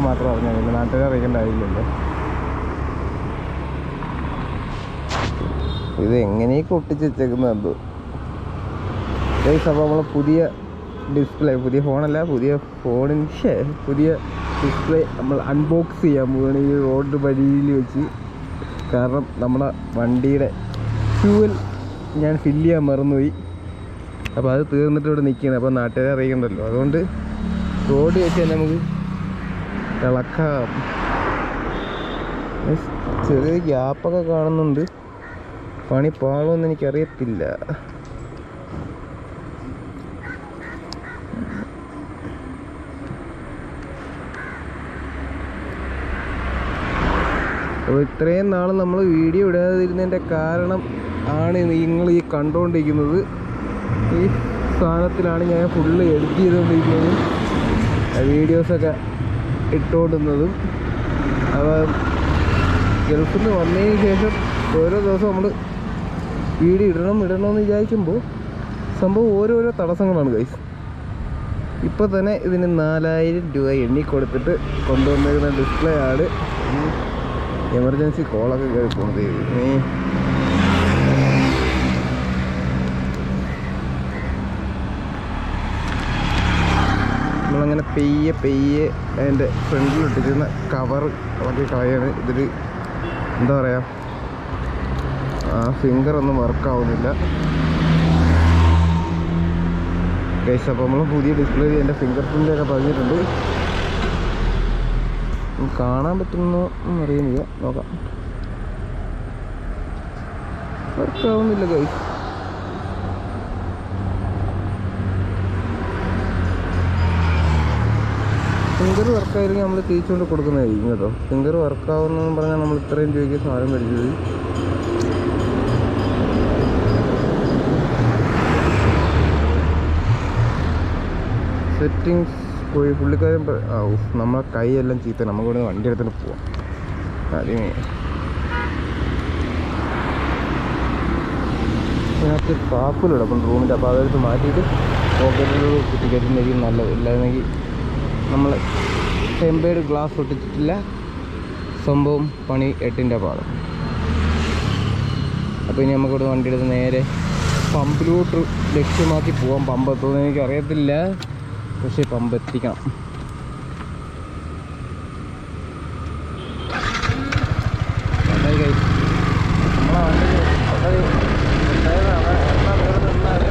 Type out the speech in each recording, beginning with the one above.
മാത്രം അറിഞ്ഞാൽ മതി. നാട്ടുകാർ അറിയേണ്ട കാര്യമില്ലല്ലോ. ഇത് എങ്ങനെയൊക്കെ ഒട്ടിച്ച് വെച്ചേക്കുന്ന? എന്തോ ഗൈസ് അപ്പോൾ നമ്മൾ പുതിയ ഡിസ്പ്ലേ പുതിയ ഫോണല്ല പുതിയ ഫോണിന്റെ പുതിയ ഡിസ്പ്ലേ നമ്മൾ അൺബോക്സ് ചെയ്യാൻ പോവുകയാണ് ഈ റോഡ് വഴിയിൽ വെച്ച്. കാരണം നമ്മുടെ വണ്ടിയുടെ ഫ്യൂവൽ ഞാൻ ഫില്ല് ചെയ്യാൻ മറന്നുപോയി. അപ്പോൾ അത് തീർന്നിട്ട് ഇവിടെ നിൽക്കുകയാണ്. അപ്പോൾ നാട്ടുകാരെ അറിയിക്കണ്ടല്ലോ. അതുകൊണ്ട് റോഡ് വെച്ച് തന്നെ നമുക്ക് ഇളക്കാം. ചെറിയ ഗ്യാപ്പൊക്കെ കാണുന്നുണ്ട്. പണി പാളുമെന്ന് എനിക്കറിയത്തില്ല. അപ്പോൾ ഇത്രയും നാൾ നമ്മൾ വീഡിയോ ഇടാതിരുന്നതിന്റെ കാരണം ആണ് നിങ്ങൾ ഈ കണ്ടുകൊണ്ടിരിക്കുന്നത്. ഈ സാധനത്തിലാണ് ഞാൻ ഫുള്ള് എഡിറ്റ് ചെയ്തുകൊണ്ടിരിക്കുന്നത്. വീഡിയോസൊക്കെ ഇട്ടുകൊണ്ടിരുന്നതും അപ്പോൾ ഗൾഫിൽ നിന്ന് വന്നതിന് ശേഷം ഓരോ ദിവസം നമ്മൾ വീഡിയോ ഇടണം ഇടണമെന്ന് വിചാരിക്കുമ്പോൾ സംഭവം ഓരോരോ തടസ്സങ്ങളാണ് കൈസ് ഇപ്പോൾ തന്നെ ഇതിന് നാലായിരം രൂപ എണ്ണി കൊടുത്തിട്ട് കൊണ്ടുവന്നിരുന്ന ഡിസ്പ്ലേ ആണ് എമർജൻസി കോളൊക്കെ കയറി പോണത് നീ നമ്മളങ്ങനെ പെയ്യെ പെയ്യെ അതിന്റെ ഫ്രണ്ടിൽ ഇട്ടിരുന്ന കവർ ഇളക്കി കളയാണ്. ഇതിൽ എന്താ പറയുക ഫിംഗർ ഒന്നും വർക്കാവുന്നില്ല ഗൈസ് അപ്പോൾ നമ്മൾ പുതിയ ഡിസ്പ്ലേ എന്റെ ഫിംഗർ പ്രിന്റൊക്കെ പതിഞ്ഞിട്ടുണ്ട്. ഉം, കാണാൻ പറ്റുന്നോ എന്നറിയുന്നില്ല നോക്കാം. വർക്കാവുന്നില്ല ഗൈസ് ഫിംഗർ വർക്കായിരിക്കും നമ്മൾ തിരിച്ചുകൊണ്ട് കൊടുക്കുന്നതായിരിക്കും കേട്ടോ. ഫിംഗർ വർക്കാവുന്നെന്ന് പറഞ്ഞാൽ നമ്മൾ ഇത്രയും രൂപയ്ക്ക് സാധനം മേടിച്ചത് സെറ്റിങ്സ് പോയി. പുള്ളിക്കാരൻ നമ്മളെ കൈയെല്ലാം ചീത്ത. നമുക്ക് ഇവിടെ വണ്ടി എടുത്തിട്ട് പോവാം. ആദ്യമേ. ഇതിനകത്ത് പാപ്പിൽ അപ്പം റൂമിന്റെ. അപ്പോൾ അതെടുത്ത് മാറ്റിയിട്ട് പോക്കറ്റിൽ ടിക്കറ്റിന്റെ നല്ലത്. ഇല്ലായിരുന്നെങ്കിൽ നമ്മൾ ടെമ്പേർഡ് ഗ്ലാസ് ഒട്ടിച്ചിട്ടില്ല സംഭവം പണി എട്ടിന്റെ പാടം അപ്പോൾ ഇനി നമുക്കിവിടെ വണ്ടി എടുത്ത് നേരെ പമ്പിലോട്ട് ലക്ഷ്യമാക്കി പോകാം പമ്പ് എത്തുമെന്ന് എനിക്കറിയത്തില്ല. പക്ഷേ പമ്പ് എത്തിക്കണം നന്നായി guys. നമ്മളെ വണ്ടിക്ക് വളരെ പ്രത്യേകതയാണ്. എണ്ണ തീർന്ന് നിന്നാൽ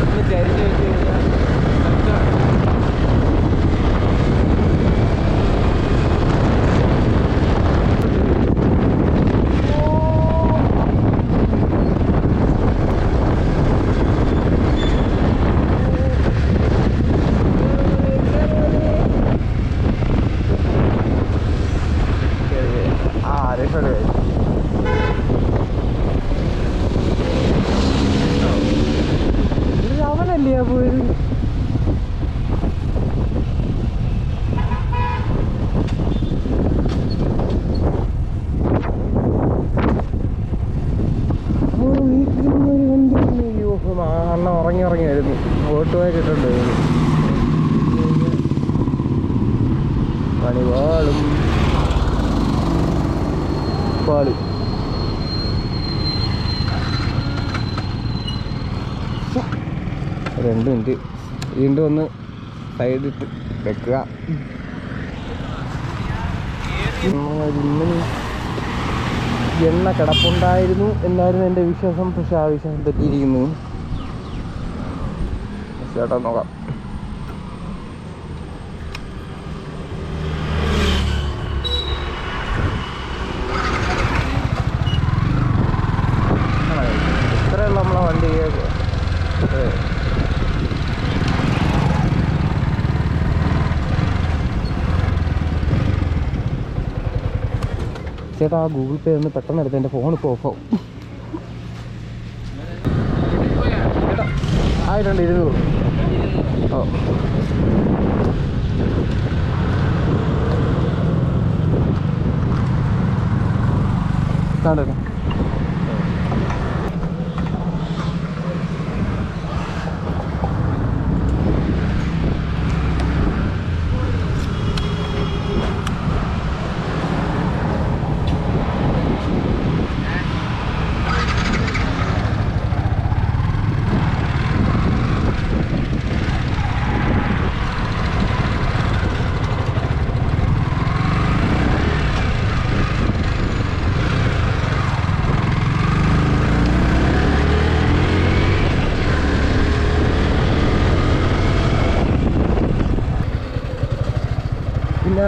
ഒന്ന് ചരിഞ്ഞ് വെച്ച് കഴിഞ്ഞാൽ സെറ്റാണ്. ആ രക്ഷപ്പെട്ടു guys. ഇത് അവനല്ലേ ആ പോയത് ഓ, വീട്ടിൽ ഒരു വണ്ടി വന്നു. അയ്യോ, ആ അണ്ണ ഉറങ്ങി ഉറങ്ങി വരുന്നു ഓട്ടുമായിട്ട് ഇട്ടുണ്ട് പണി പാളും പാളി രണ്ട് മിനിറ്റ്. വീണ്ടും ഒന്ന് സൈഡിട്ട് വെക്കുക. എണ്ണ കിടപ്പുണ്ടായിരുന്നു എന്നായിരുന്നു എന്റെ വിശ്വാസം. പക്ഷെ ആ വിശ്വാസം തെറ്റിയിരിക്കുന്നു. ചേട്ടാ നോക്കാം ഇത്രയുള്ള നമ്മളെ വണ്ടി ഏ. ചേട്ടാ ആ ഗൂഗിൾ പേ ഒന്ന് പെട്ടെന്ന് എടുത്ത് എന്റെ ഫോൺ ഇപ്പോൾ ഓഫാവും ആയിട്ടുണ്ട് ഇരുന്നൂറ്. ഓ.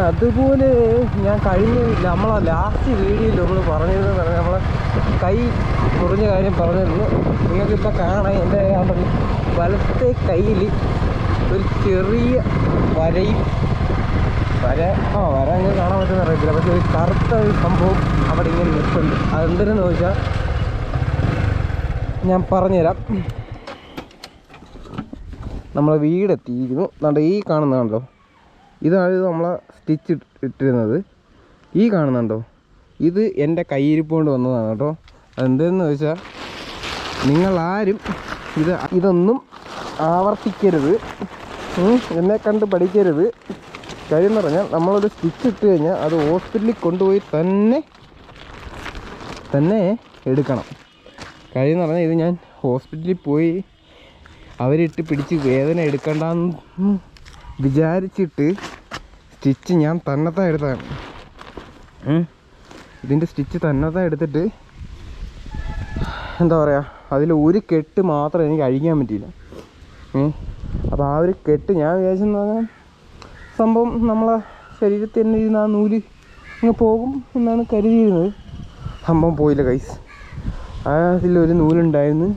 അതുപോലെ ഞാൻ കഴിഞ്ഞ നമ്മളെ ലാസ്റ്റ് വീഡിയോയിൽ നമ്മൾ പറഞ്ഞിരുന്നു പറഞ്ഞാൽ നമ്മൾ കൈ കുറഞ്ഞ കാര്യം പറഞ്ഞിരുന്നു. നിങ്ങൾക്കിപ്പോൾ കാണാം. എന്റെ കണ്ടല്ലോ വലത്തെ കയ്യിൽ ഒരു ചെറിയ വരയും വര ആ വര അങ്ങനെ കാണാൻ പറ്റുന്ന അറിയത്തില്ല. പക്ഷേ ഒരു കറുത്ത ഒരു സംഭവം അവിടെ ഇങ്ങനെ നിൽപ്പുണ്ട്. അതെന്തിനെന്ന് ചോദിച്ചാൽ ഞാൻ പറഞ്ഞുതരാം. നമ്മളെ വീടെത്തിയിരിക്കുന്നു. നമ്മുടെ ഈ കാണുന്നതാണല്ലോ ഇതാണ് ഇത് നമ്മളെ സ്റ്റിച്ച് ഇട്ടിരുന്നത്. ഈ കാണുന്നുണ്ടോ? ഇത് എന്റെ കയ്യിരിപ്പ് കൊണ്ട് വന്നതാണ് കേട്ടോ. അതെന്തെന്ന് വെച്ചാൽ നിങ്ങളാരും ഇത് ഇതൊന്നും ആവർത്തിക്കരുത്. എന്നെ കണ്ട് പഠിക്കരുത്. കാര്യം പറഞ്ഞാൽ നമ്മളൊരു സ്റ്റിച്ച് ഇട്ട് കഴിഞ്ഞാൽ അത് ഹോസ്പിറ്റലിൽ കൊണ്ടുപോയി തന്നെ തന്നെ എടുക്കണം. കാര്യം എന്ന് പറഞ്ഞാൽ ഇത് ഞാൻ ഹോസ്പിറ്റലിൽ പോയി അവരിട്ട് പിടിച്ച് വേദന എടുക്കണ്ടെന്ന് വിചാരിച്ചിട്ട് സ്റ്റിച്ച് ഞാൻ തന്നത്താ എടുത്താണ്. ഇതിന്റെ സ്റ്റിച്ച് തന്നത്താ എടുത്തിട്ട് എന്താ പറയുക അതിൽ ഒരു കെട്ട് മാത്രം എനിക്ക് അഴിക്കാൻ പറ്റിയില്ല. അപ്പോൾ ആ ഒരു കെട്ട് ഞാൻ വിചാരിച്ചെന്ന് പറഞ്ഞാൽ സംഭവം നമ്മളെ ശരീരത്തിൽ തന്നെ ഇരുന്ന് ആ നൂൽ ഇങ്ങ് പോകും എന്നാണ് കരുതിയിരുന്നത്. സംഭവം പോയില്ല കൈസ് അതിലൊരു നൂലുണ്ടായിരുന്നു.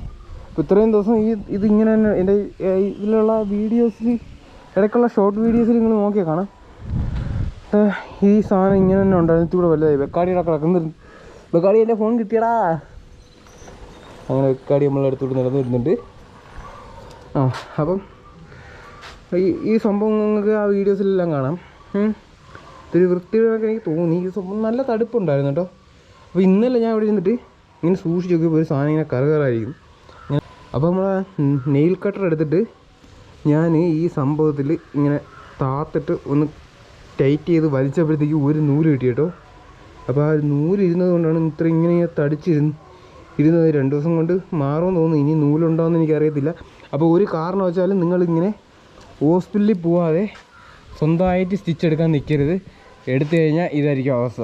ഇപ്പം ഇത്രയും ദിവസം ഈ ഇതിങ്ങനെ തന്നെ എന്റെ ഇതിലുള്ള വീഡിയോസിൽ ഇടയ്ക്കുള്ള ഷോർട്ട് വീഡിയോസിൽ നിങ്ങൾ നോക്കിയാൽ കാണാം. ഈ സാധനം ഇങ്ങനെ തന്നെ ഉണ്ടായിരുന്നു. ഇവിടെ വലുതായി. വെക്കാടിയുടെ കിടക്കുന്നുണ്ട് വെക്കാടി എന്റെ ഫോൺ കിട്ടിയടാ. അങ്ങനെ വെക്കാടി നമ്മളെ അടുത്തോട്ട് നടന്നു വരുന്നുണ്ട്. ആ അപ്പം ഈ ഈ സംഭവം നിങ്ങൾക്ക് ആ വീഡിയോസിലെല്ലാം കാണാം. ഇതൊരു വൃത്തി വൃത്തിയുള്ളതൊക്കെ എനിക്ക് തോന്നി. ഈ സംഭവം നല്ല തടുപ്പുണ്ടായിരുന്നു കേട്ടോ. അപ്പോൾ ഇന്നലെ ഞാൻ ഇവിടെ ഇരുന്നിട്ട് ഇങ്ങനെ സൂക്ഷിച്ച് നോക്കിയപ്പോൾ ഒരു സാധനം ഇങ്ങനെ കറുകറായിരിക്കും അപ്പോൾ നമ്മൾ നെയിൽ കട്ടർ എടുത്തിട്ട് ഞാൻ ഈ സംഭവത്തിൽ ഇങ്ങനെ താത്തിട്ട് ഒന്ന് ടൈറ്റ് ചെയ്ത് വലിച്ചപ്പോഴത്തേക്ക് ഒരു നൂൽ കിട്ടി കേട്ടോ അപ്പോൾ ആ നൂൽ ഇരുന്നത് കൊണ്ടാണ് ഇത്ര ഇങ്ങനെ തടിച്ചിരുന്ന് ഇരുന്നത് രണ്ട് ദിവസം കൊണ്ട് മാറുമെന്ന് തോന്നുന്നു. ഇനി നൂലുണ്ടോയെന്ന് എനിക്കറിയത്തില്ല. അപ്പോൾ ഒരു കാരണം വെച്ചാലും നിങ്ങളിങ്ങനെ ഹോസ്പിറ്റലിൽ പോവാതെ സ്വന്തമായിട്ട് സ്റ്റിച്ച് എടുക്കാൻ നിൽക്കരുത് എടുത്തു കഴിഞ്ഞാൽ ഇതായിരിക്കും അവസ്ഥ.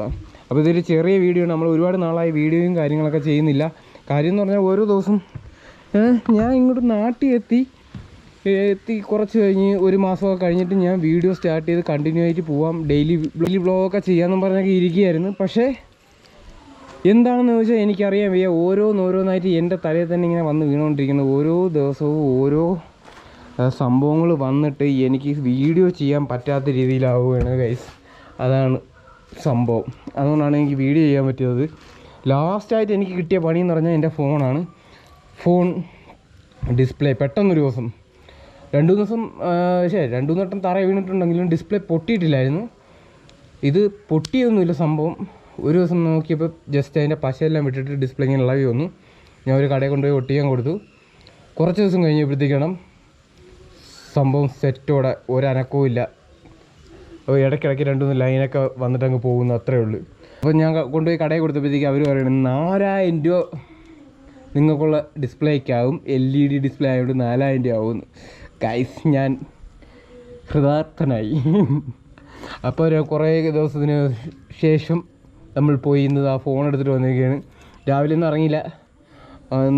അപ്പോൾ ഇതൊരു ചെറിയ വീഡിയോ നമ്മൾ ഒരുപാട് നാളായി വീഡിയോയും കാര്യങ്ങളൊക്കെ ചെയ്യുന്നില്ല. കാര്യം എന്ന് പറഞ്ഞാൽ ഓരോ ദിവസം ഞാൻ ഇങ്ങോട്ട് നാട്ടിൽ എത്തി എത്തി കുറച്ച് കഴിഞ്ഞ് ഒരു മാസമൊക്കെ കഴിഞ്ഞിട്ട് ഞാൻ വീഡിയോ സ്റ്റാർട്ട് ചെയ്ത് കണ്ടിന്യൂ ആയിട്ട് പോവാം. ഡെയിലി ഡെയിലി വ്ളോഗൊക്കെ ചെയ്യാമെന്നും പറഞ്ഞൊക്കെ ഇരിക്കുകയായിരുന്നു. പക്ഷേ എന്താണെന്ന് ചോദിച്ചാൽ എനിക്കറിയാൻ വയ്യ. ഓരോന്നോരോന്നായിട്ട് എന്റെ തലയിൽ തന്നെ ഇങ്ങനെ വന്ന് വീണുകൊണ്ടിരിക്കുന്നത് ഓരോ ദിവസവും ഓരോ സംഭവങ്ങൾ വന്നിട്ട് എനിക്ക് വീഡിയോ ചെയ്യാൻ പറ്റാത്ത രീതിയിലാവുകയാണ് ഗൈസ് അതാണ് സംഭവം. അതുകൊണ്ടാണ് എനിക്ക് വീഡിയോ ചെയ്യാൻ പറ്റിയത്. ലാസ്റ്റായിട്ട് എനിക്ക് കിട്ടിയ പണി എന്ന് പറഞ്ഞാൽ എന്റെ ഫോണാണ് ഫോൺ ഡിസ്പ്ലേ പെട്ടെന്നൊരു ദിവസം. രണ്ടു ദിവസം ശരി രണ്ടു മൂന്ന് വട്ടം തറ വീണിട്ടുണ്ടെങ്കിലും ഡിസ്പ്ലേ പൊട്ടിയിട്ടില്ലായിരുന്നു. ഇത് പൊട്ടിയൊന്നുമില്ല സംഭവം. ഒരു ദിവസം നോക്കിയപ്പോൾ ജസ്റ്റ് അതിന്റെ പശയെല്ലാം വിട്ടിട്ട് ഡിസ്പ്ലേ ഇങ്ങനെ ഇളകി വന്നു. ഞാൻ ഒരു കടയിൽ കൊണ്ടുപോയി ഒട്ടിക്കാൻ കൊടുത്തു. കുറച്ച് ദിവസം കഴിഞ്ഞപ്പോഴത്തേക്കണം സംഭവം സെറ്റോടെ ഒരനക്കവും ഇല്ല. അപ്പോൾ ഇടയ്ക്കിടയ്ക്ക് രണ്ട് മൂന്ന് ലൈനൊക്കെ വന്നിട്ട് അങ്ങ് പോകുന്നു അത്രേ ഉള്ളൂ. അപ്പോൾ ഞാൻ കൊണ്ടുപോയി കടയിൽ കൊടുത്തപ്പോഴത്തേക്ക് അവർ പറയുന്നത് നാലായിരം രൂപ നിങ്ങൾക്കുള്ള ഡിസ്പ്ലേക്കാവും എൽ ഇ ഡി ഡിസ്പ്ലേ ആയതുകൊണ്ട് നാലായിരം രൂപ ആവുമെന്ന്. ഗൈസ് ഞാൻ ഹൃദാർത്ഥനായി. അപ്പോൾ ഒരു കുറേ ദിവസത്തിന് ശേഷം നമ്മൾ പോയി ഇന്ന് ആ ഫോൺ എടുത്തിട്ട് വന്നിരിക്കുകയാണ്. രാവിലെ ഒന്നും ഇറങ്ങിയില്ല.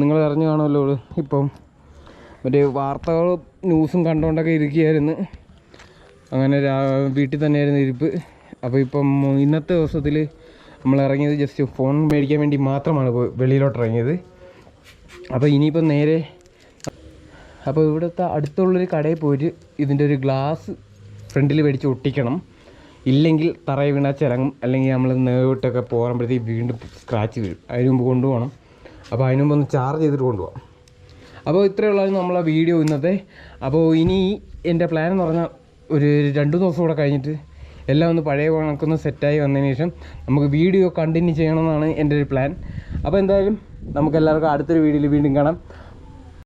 നിങ്ങൾ അറിഞ്ഞു കാണുമല്ലോ ഇപ്പം. മറ്റേ വാർത്തകളും ന്യൂസും കണ്ടുകൊണ്ടൊക്കെ ഇരിക്കുകയായിരുന്നു. അങ്ങനെ വീട്ടിൽ തന്നെയായിരുന്നു ഇരിപ്പ്. അപ്പോൾ ഇപ്പം ഇന്നത്തെ ദിവസത്തിൽ നമ്മൾ ഇറങ്ങിയത് ജസ്റ്റ് ഫോൺ മേടിക്കാൻ വേണ്ടി മാത്രമാണ് വെളിയിലോട്ട് ഇറങ്ങിയത്. അപ്പോൾ ഇനിയിപ്പം നേരെ അപ്പോൾ ഇവിടുത്തെ അടുത്തുള്ളൊരു കടയിൽ പോയിട്ട് ഇതിന്റെ ഒരു ഗ്ലാസ് ഫ്രണ്ടിൽ മേടിച്ച് ഒട്ടിക്കണം. ഇല്ലെങ്കിൽ തറയിൽ വീണാൽ ചിലങ്ങും അല്ലെങ്കിൽ നമ്മൾ നേരിട്ടൊക്കെ പോകുമ്പോഴത്തേക്ക് വീണ്ടും സ്ക്രാച്ച് വീഴും. അതിന് മുമ്പ് കൊണ്ടുപോകണം. അപ്പോൾ അതിന് മുമ്പ് ഒന്ന് ചാർജ് ചെയ്തിട്ട് കൊണ്ടുപോകാം. അപ്പോൾ ഇത്രയുള്ളായിരുന്നു നമ്മളെ വീഡിയോ ഇന്നത്തെ. അപ്പോൾ ഇനി എന്റെ പ്ലാൻ എന്ന് പറഞ്ഞാൽ ഒരു രണ്ട് ദിവസം കൂടെ കഴിഞ്ഞിട്ട് എല്ലാം ഒന്ന് പഴയ കണക്കൊന്ന് സെറ്റായി വന്നതിന് ശേഷം നമുക്ക് വീഡിയോ കണ്ടിന്യൂ ചെയ്യണമെന്നാണ് എന്റെ ഒരു പ്ലാൻ അപ്പോൾ എന്തായാലും നമുക്ക് എല്ലാവർക്കും അടുത്തൊരു വീഡിയോയിൽ വീണ്ടും കാണാം.